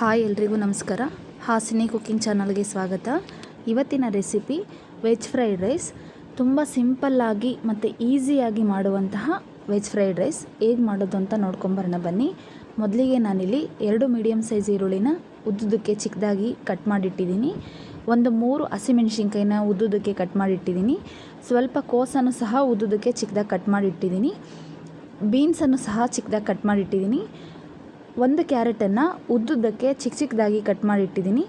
Hi ಎಲ್ರಿಗೂ ನಮಸ್ಕಾರ. Hasini cooking ಚಾನಲ್ಗೆ ಸ್ವಾಗತ. ಇವತ್ತಿನ ರೆಸಿಪಿ ವೆಜ್ ಫ್ರೈಡ್ ರೈಸ್. ತುಂಬ ಸಿಂಪಲ್ಲಾಗಿ ಮತ್ತು ಈಸಿಯಾಗಿ ಮಾಡುವಂತಹ ವೆಜ್ ಫ್ರೈಡ್ ರೈಸ್. ಹೇಗೆ ಮಾಡೋದು ಅಂತ ನೋಡ್ಕೊಂಬರೋಣ ಬನ್ನಿ. ಮೊದಲಿಗೆ ನಾನಿಲ್ಲಿ ಎರಡು ಮೀಡಿಯಮ್ ಸೈಜ್ ಈರುಳ್ಳಿನ ಉದ್ದುದಕ್ಕೆ ಚಿಕ್ಕದಾಗಿ ಕಟ್ ಮಾಡಿಟ್ಟಿದ್ದೀನಿ. ಒಂದು ಮೂರು ಹಸಿಮೆಣ್ಸಿನ್ಕಾಯಿನ ಉದ್ದುದಕ್ಕೆ ಕಟ್ ಮಾಡಿಟ್ಟಿದ್ದೀನಿ. ಸ್ವಲ್ಪ ಕೋಸನ್ನು ಸಹ ಉದ್ದುದಕ್ಕೆ ಚಿಕ್ಕದಾಗಿ ಕಟ್ ಮಾಡಿಟ್ಟಿದ್ದೀನಿ. ಬೀನ್ಸನ್ನು ಸಹ ಚಿಕ್ಕದಾಗಿ ಕಟ್ ಮಾಡಿಟ್ಟಿದ್ದೀನಿ. ಒಂದು ಕ್ಯಾರೆಟನ್ನು ಉದ್ದುದ್ದಕ್ಕೆ ಚಿಕ್ಕ ಚಿಕ್ಕದಾಗಿ ಕಟ್ ಮಾಡಿ ಇಟ್ಟಿದ್ದೀನಿ.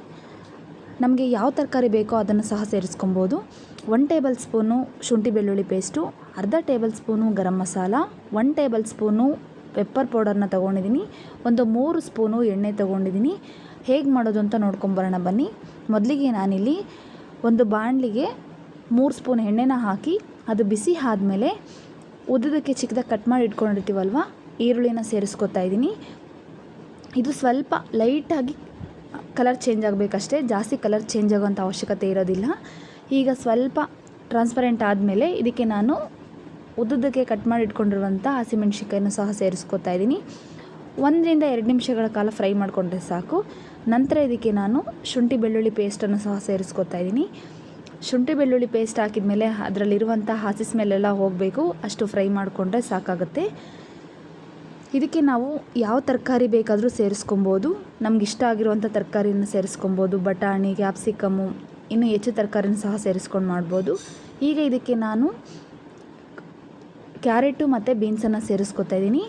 ನಮಗೆ ಯಾವ ತರಕಾರಿ ಬೇಕೋ ಅದನ್ನು ಸಹ ಸೇರಿಸ್ಕೊಬೋದು. ಒನ್ ಟೇಬಲ್ ಸ್ಪೂನು ಶುಂಠಿ ಬೆಳ್ಳುಳ್ಳಿ ಪೇಸ್ಟು, ಅರ್ಧ tablespoon garam masala one tablespoon pepper ಪೌಡರ್ನ ತೊಗೊಂಡಿದ್ದೀನಿ. ಒಂದು ಮೂರು ಸ್ಪೂನು ಎಣ್ಣೆ ತೊಗೊಂಡಿದ್ದೀನಿ. ಹೇಗೆ ಮಾಡೋದು ಅಂತ ನೋಡ್ಕೊಂಬರೋಣ ಬನ್ನಿ. ಮೊದಲಿಗೆ ನಾನಿಲ್ಲಿ ಒಂದು ಬಾಣಲಿಗೆ ಮೂರು ಸ್ಪೂನ್ ಎಣ್ಣೆನ ಹಾಕಿ ಅದು ಬಿಸಿ ಆದಮೇಲೆ ಉದ್ದದಕ್ಕೆ ಚಿಕ್ಕದಾಗಿ ಕಟ್ ಮಾಡಿ ಇಟ್ಕೊಂಡಿರ್ತೀವಲ್ವ, ಈರುಳ್ಳಿನ ಸೇರಿಸ್ಕೊತಾ ಇದ್ದೀನಿ. ಇದು ಸ್ವಲ್ಪ ಲೈಟಾಗಿ ಕಲರ್ ಚೇಂಜ್ ಆಗಬೇಕಷ್ಟೇ. ಜಾಸ್ತಿ ಕಲರ್ ಚೇಂಜ್ ಆಗೋಂಥ ಅವಶ್ಯಕತೆ ಇರೋದಿಲ್ಲ. ಈಗ ಸ್ವಲ್ಪ ಟ್ರಾನ್ಸ್ಪರೆಂಟ್ ಆದಮೇಲೆ ಇದಕ್ಕೆ ನಾನು ಉದ್ದುದಕ್ಕೆ ಕಟ್ ಮಾಡಿ ಇಟ್ಕೊಂಡಿರುವಂಥ ಹಸಿಮೆಣ್ಸಿಕಾಯನ್ನು ಸಹ ಸೇರಿಸ್ಕೊತಾ ಇದ್ದೀನಿ. ಒಂದರಿಂದ ಎರಡು ನಿಮಿಷಗಳ ಕಾಲ ಫ್ರೈ ಮಾಡಿಕೊಂಡ್ರೆ ಸಾಕು. ನಂತರ ಇದಕ್ಕೆ ನಾನು ಶುಂಠಿ ಬೆಳ್ಳುಳ್ಳಿ ಪೇಸ್ಟನ್ನು ಸಹ ಸೇರಿಸ್ಕೊತಾ ಇದ್ದೀನಿ. ಶುಂಠಿ ಬೆಳ್ಳುಳ್ಳಿ ಪೇಸ್ಟ್ ಹಾಕಿದ ಮೇಲೆ ಅದರಲ್ಲಿರುವಂಥ ಹಸಿ ಸ್ಮೆಲ್ಲೆಲ್ಲ ಹೋಗಬೇಕು. ಅಷ್ಟು ಫ್ರೈ ಮಾಡಿಕೊಂಡ್ರೆ ಸಾಕಾಗುತ್ತೆ. ಇದಕ್ಕೆ ನಾವು ಯಾವ ತರಕಾರಿ ಬೇಕಾದರೂ ಸೇರಿಸ್ಕೊಬೋದು. ನಮ್ಗೆ ಇಷ್ಟ ಆಗಿರುವಂಥ ತರಕಾರಿನ ಸೇರಿಸ್ಕೊಬೋದು. ಬಟಾಣಿ ಕ್ಯಾಪ್ಸಿಕಮ್ಮು ಇನ್ನು ಹೆಚ್ಚು ತರಕಾರಿನ ಸಹ ಸೇರಿಸ್ಕೊಂಡು ಮಾಡ್ಬೋದು. ಈಗ ಇದಕ್ಕೆ ನಾನು ಕ್ಯಾರೆಟು ಮತ್ತು ಬೀನ್ಸನ್ನು ಸೇರಿಸ್ಕೊತಾ ಇದ್ದೀನಿ.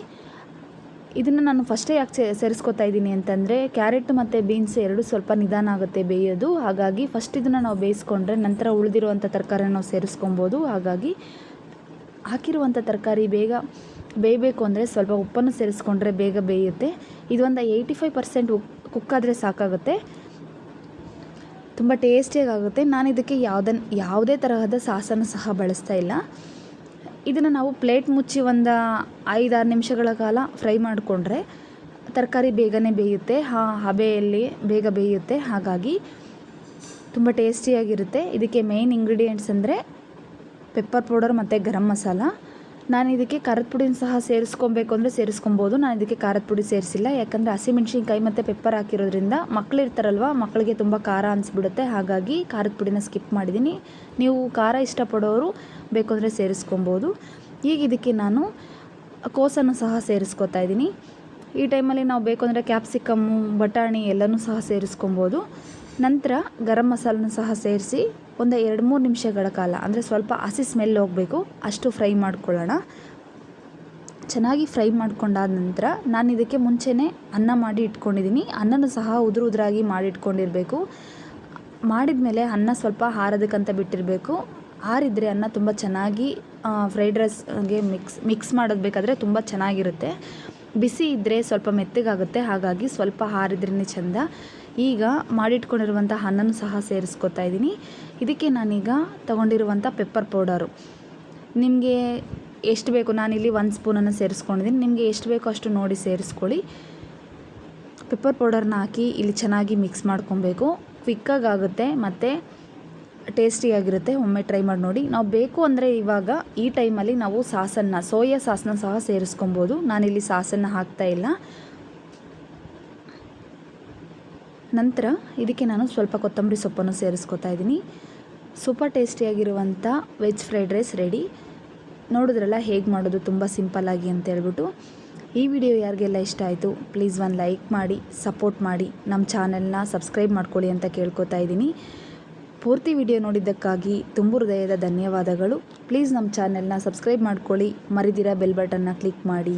ಇದನ್ನು ನಾನು ಫಸ್ಟೇ ಯಾಕೆ ಸೇರಿಸ್ಕೊತಾ ಇದ್ದೀನಿ ಅಂತಂದರೆ, ಕ್ಯಾರೆಟ್ ಮತ್ತು ಬೀನ್ಸ್ ಎರಡು ಸ್ವಲ್ಪ ನಿಧಾನ ಆಗುತ್ತೆ ಬೇಯೋದು. ಹಾಗಾಗಿ ಫಸ್ಟ್ ಇದನ್ನು ನಾವು ಬೇಯಿಸ್ಕೊಂಡ್ರೆ ನಂತರ ಉಳಿದಿರುವಂಥ ತರಕಾರಿನ ನಾವು ಸೇರಿಸ್ಕೊಬೋದು. ಹಾಗಾಗಿ ಹಾಕಿರುವಂಥ ತರಕಾರಿ ಬೇಗ ಬೇಯಬೇಕು ಅಂದರೆ ಸ್ವಲ್ಪ ಉಪ್ಪನ್ನು ಸೇರಿಸ್ಕೊಂಡ್ರೆ ಬೇಗ ಬೇಯುತ್ತೆ. ಇದೊಂದು ಏಯ್ಟಿ ಫೈವ್ ಪರ್ಸೆಂಟ್ ಕುಕ್ಕಾದರೆ ಸಾಕಾಗುತ್ತೆ. ತುಂಬ ಟೇಸ್ಟಿಯಾಗುತ್ತೆ ನಾನು ಇದಕ್ಕೆ ಯಾವುದನ್ನು ಯಾವುದೇ ತರಹದ ಸಾಸನ್ನು ಸಹ ಬಳಸ್ತಾ ಇಲ್ಲ. ಇದನ್ನು ನಾವು ಪ್ಲೇಟ್ ಮುಚ್ಚಿ ಒಂದು ಐದಾರು ನಿಮಿಷಗಳ ಕಾಲ ಫ್ರೈ ಮಾಡಿಕೊಂಡ್ರೆ ತರಕಾರಿ ಬೇಗನೆ ಬೇಯುತ್ತೆ. ಹಾ, ಹಬೆಯಲ್ಲಿ ಬೇಗ ಬೇಯುತ್ತೆ. ಹಾಗಾಗಿ ತುಂಬ ಟೇಸ್ಟಿಯಾಗಿರುತ್ತೆ. ಇದಕ್ಕೆ ಮೇಯ್ನ್ ಇಂಗ್ರೀಡಿಯೆಂಟ್ಸ್ ಅಂದರೆ ಪೆಪ್ಪರ್ ಪೌಡರ್ ಮತ್ತು ಗರಂ ಮಸಾಲ. ನಾನು ಇದಕ್ಕೆ ಖಾರದ ಪುಡಿನ ಸಹ ಸೇರಿಸ್ಕೊಬೇಕು ಅಂದರೆ ಸೇರಿಸ್ಕೊಬೋದು. ನಾನು ಇದಕ್ಕೆ ಖಾರದ ಪುಡಿ ಸೇರಿಸಿಲ್ಲ. ಯಾಕಂದರೆ ಹಸಿಮೆಣ್ಸಿನ್ಕಾಯಿ ಮತ್ತು ಪೆಪ್ಪರ್ ಹಾಕಿರೋದ್ರಿಂದ ಮಕ್ಳು ಇರ್ತಾರಲ್ವ ಮಕ್ಕಳಿಗೆ ತುಂಬ ಖಾರ ಅನಿಸ್ಬಿಡುತ್ತೆ. ಹಾಗಾಗಿ ಖಾರದ ಪುಡಿನ ಸ್ಕಿಪ್ ಮಾಡಿದ್ದೀನಿ ನೀವು ಖಾರ ಇಷ್ಟಪಡೋರು ಬೇಕು ಅಂದರೆ ಸೇರಿಸ್ಕೊಬೋದು. ಈಗ ಇದಕ್ಕೆ ನಾನು ಕೋಸನ್ನು ಸಹ ಸೇರಿಸ್ಕೊತಾ ಇದ್ದೀನಿ. ಈ ಟೈಮಲ್ಲಿ ನಾವು ಬೇಕು ಅಂದರೆ ಕ್ಯಾಪ್ಸಿಕಮ್ಮು ಬಟಾಣಿ ಎಲ್ಲನೂ ಸಹ ಸೇರಿಸ್ಕೊಬೋದು. ನಂತರ ಗರಂ ಮಸಾಲನ ಸಹ ಸೇರಿಸಿ ಒಂದು ಎರಡು ಮೂರು ನಿಮಿಷಗಳ ಕಾಲ, ಅಂದರೆ ಸ್ವಲ್ಪ ಹಸಿ ಸ್ಮೆಲ್ ಹೋಗಬೇಕು, ಅಷ್ಟು ಫ್ರೈ ಮಾಡ್ಕೊಳ್ಳೋಣ. ಚೆನ್ನಾಗಿ ಫ್ರೈ ಮಾಡ್ಕೊಂಡಾದ ನಂತರ ನಾನು ಇದಕ್ಕೆ ಮುಂಚೆನೇ ಅನ್ನ ಮಾಡಿ ಇಟ್ಕೊಂಡಿದ್ದೀನಿ. ಅನ್ನನೂ ಸಹ ಉದುರು ಉದುರಾಗಿ ಮಾಡಿ ಇಟ್ಕೊಂಡಿರಬೇಕು. ಮಾಡಿದ ಮೇಲೆ ಅನ್ನ ಸ್ವಲ್ಪ ಹಾರೋದಕ್ಕಂತ ಬಿಟ್ಟಿರಬೇಕು. ಆರಿದ್ರೆ ಅನ್ನ ತುಂಬ ಚೆನ್ನಾಗಿ ಫ್ರೈಡ್ ರೈಸ್ಗೆ ಮಿಕ್ಸ್ ಮಿಕ್ಸ್ ಮಾಡೋದು ಬೇಕಾದರೆ ತುಂಬ ಚೆನ್ನಾಗಿರುತ್ತೆ. ಬಿಸಿ ಇದ್ದರೆ ಸ್ವಲ್ಪ ಮೆತ್ತಗಾಗುತ್ತೆ, ಹಾಗಾಗಿ ಸ್ವಲ್ಪ ಹಾರಿದ್ರೇ ಚೆಂದ. ಈಗ ಮಾಡಿಟ್ಕೊಂಡಿರುವಂಥ ಅನ್ನನೂ ಸಹ ಸೇರಿಸ್ಕೊತಾ ಇದ್ದೀನಿ. ಇದಕ್ಕೆ ನಾನೀಗ ತಗೊಂಡಿರುವಂಥ ಪೆಪ್ಪರ್ ಪೌಡರು ನಿಮಗೆ ಎಷ್ಟು ಬೇಕು? ನಾನಿಲ್ಲಿ ಒಂದು ಸ್ಪೂನನ್ನು ಸೇರಿಸ್ಕೊಂಡಿದ್ದೀನಿ. ನಿಮಗೆ ಎಷ್ಟು ಬೇಕೋ ಅಷ್ಟು ನೋಡಿ ಸೇರಿಸ್ಕೊಳ್ಳಿ. ಪೆಪ್ಪರ್ ಪೌಡರ್ನ ಹಾಕಿ ಇಲ್ಲಿ ಚೆನ್ನಾಗಿ ಮಿಕ್ಸ್ ಮಾಡ್ಕೊಬೇಕು. ಕ್ವಿಕ್ಕಾಗುತ್ತೆ ಮತ್ತು ಟೇಸ್ಟಿಯಾಗಿರುತ್ತೆ ಒಮ್ಮೆ ಟ್ರೈ ಮಾಡಿ ನೋಡಿ. ನಾವು ಬೇಕು ಅಂದರೆ ಇವಾಗ ಈ ಟೈಮಲ್ಲಿ ನಾವು ಸಾಸನ್ನು, ಸೋಯಾ ಸಾಸನ್ನ ಸಹ ಸೇರಿಸ್ಕೊಬೋದು. ನಾನಿಲ್ಲಿ ಸಾಸನ್ನು ಹಾಕ್ತಾ ಇಲ್ಲ. ನಂತರ ಇದಕ್ಕೆ ನಾನು ಸ್ವಲ್ಪ ಕೊತ್ತಂಬರಿ ಸೊಪ್ಪನ್ನು ಸೇರಿಸ್ಕೊತಾ ಇದ್ದೀನಿ. ಸೂಪರ್ ಟೇಸ್ಟಿಯಾಗಿರುವಂಥ ವೆಜ್ ಫ್ರೈಡ್ ರೈಸ್ ರೆಡಿ. ನೋಡಿದ್ರಲ್ಲ ಹೇಗೆ ಮಾಡೋದು ತುಂಬ ಸಿಂಪಲ್ಲಾಗಿ ಅಂತ ಹೇಳ್ಬಿಟ್ಟು. ಈ ವಿಡಿಯೋ ಯಾರಿಗೆಲ್ಲ ಇಷ್ಟ ಆಯಿತು ಪ್ಲೀಸ್ ಒಂದು ಲೈಕ್ ಮಾಡಿ ಸಪೋರ್ಟ್ ಮಾಡಿ. ನಮ್ಮ ಚಾನೆಲ್ನ ಸಬ್ಸ್ಕ್ರೈಬ್ ಮಾಡ್ಕೊಳ್ಳಿ ಅಂತ ಕೇಳ್ಕೊತಾ ಇದ್ದೀನಿ. ಪೂರ್ತಿ ವಿಡಿಯೋ ನೋಡಿದ್ದಕ್ಕಾಗಿ ತುಂಬ ಹೃದಯದ ಧನ್ಯವಾದಗಳು. ಪ್ಲೀಸ್ ನಮ್ಮ ಚಾನೆಲ್ನ ಸಬ್ಸ್ಕ್ರೈಬ್ ಮಾಡ್ಕೊಳ್ಳಿ. ಮರಿದಿರ ಬೆಲ್ ಬಟನ್ನ ಕ್ಲಿಕ್ ಮಾಡಿ.